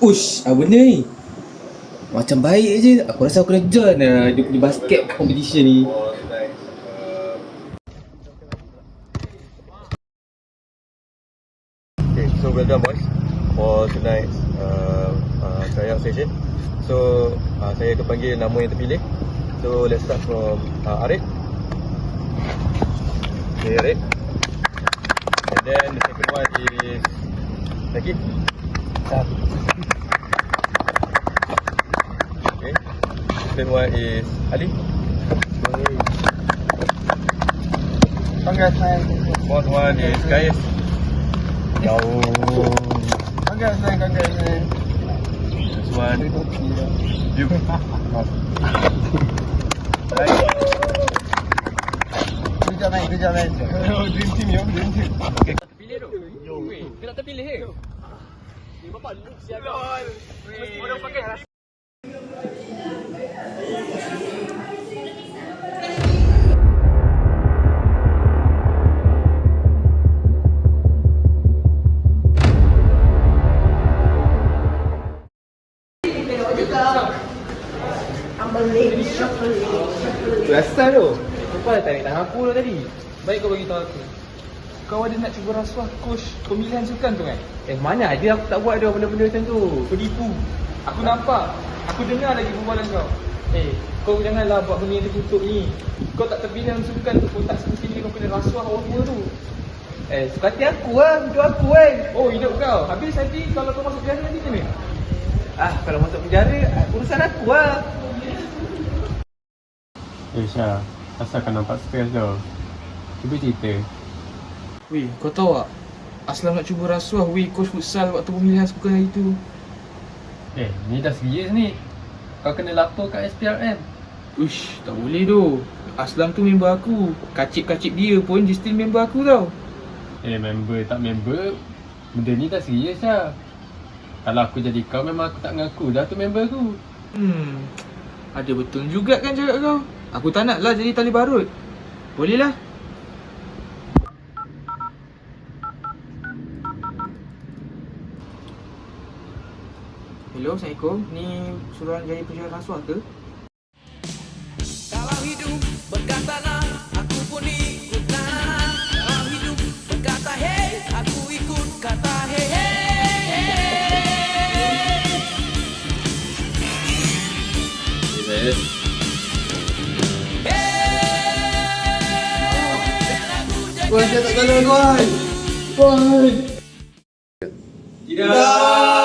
Ush, apa benda ni? Macam baik je. Aku rasa aku dah join uh, dia punya basket competition ni. Okay, so well done boys for tonight's uh, uh, tryout session. So uh, saya akan panggil nama yang terpilih. So let's start from uh, Arif. Okay Arif. And then the second one is Zakid. Okay. Second one is Ali. Congrats, man. Fourth one is. Congrats, man. Congrats, man. This one. You. Right. Good job, man. Good job, man. Oh, dream team, yo. Dream team. Okay. Perasan tu. Kau dah tarik tangan aku dah tadi. Baik kau bagi tahu aku. Kau ada nak cuba rasuah coach pemilihan sukan tu kan? Eh mana ada aku tak buat dah benda-benda macam tu. Penipu. Aku nampak. Aku dengar lagi perbualan kau. Eh, kau janganlah buat benda yang tertutup ni. Kau tak terpilih dalam sukan tu pun tak semestinya kau kena rasuah orang tua tu. Eh, suka hati aku lah, hidup aku kan. Oh, hidup kau. Habis nanti kalau kau masuk penjara nanti macam mana? Ah, kalau masuk penjara, ah, urusan aku lah. Eh Syah, asal kau nampak stres tu? Cuba cerita. Weh, kau tahu tak? Aslam nak cuba rasuah weh coach futsal waktu pemilihan sukan hari tu. Eh, ni dah serius ni. Kau kena lapor kat SPRM. Uish, tak boleh tu. Aslam tu member aku. Kacip-kacip dia pun dia still member aku tau. Eh, member tak member, benda ni dah serius lah. Kalau aku jadi kau, memang aku tak ngaku dah tu member aku. Hmm, ada betul juga kan cakap kau. Aku tak nak lah jadi tali barut. Boleh lah. Hello, Assalamualaikum. Ni suruhan jaya penjualan rasuah ke? Kalau hidup berkata nah, aku pun ikut din. Huwag siya tagalagwan! Bye! Ginawa!